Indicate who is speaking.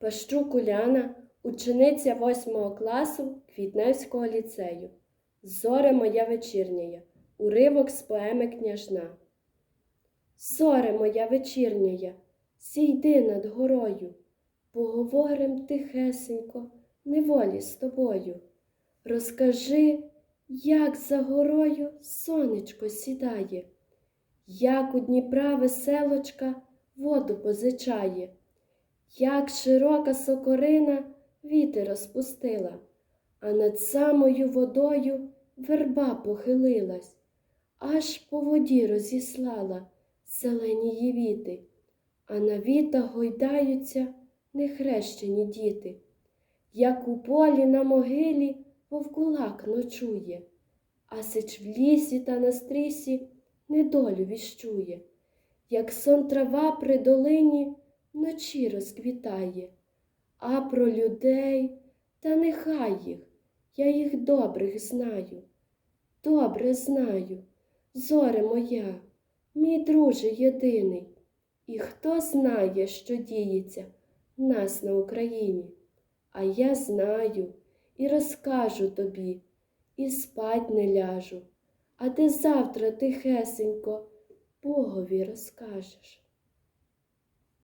Speaker 1: Пащук Уляна, учениця 8 класу Квітневського ліцею. Зоре моя вечірняя, уривок з поеми княжна. Зоре моя вечірняя, зійди над горою, поговорим тихесенько, неволі з тобою. Розкажи, як за горою сонечко сідає, як у Дніпра веселочка воду позичає, як широка сокорина вітер розпустила, а над самою водою верба похилилась, аж по воді розіслала зелені її віти, а на вітах гойдаються нехрещені діти, як у полі на могилі вовкулак ночує, а сич в лісі та на стрісі недолю віщує, як сон трава при долині вночі розквітає, а про людей та нехай їх, я їх добрих знаю, добре знаю, зоре моя, мій друже єдиний, і хто знає, що діється в нас на Україні, а я знаю і розкажу тобі, і спать не ляжу, а ти завтра тихесенько Богові розкажеш.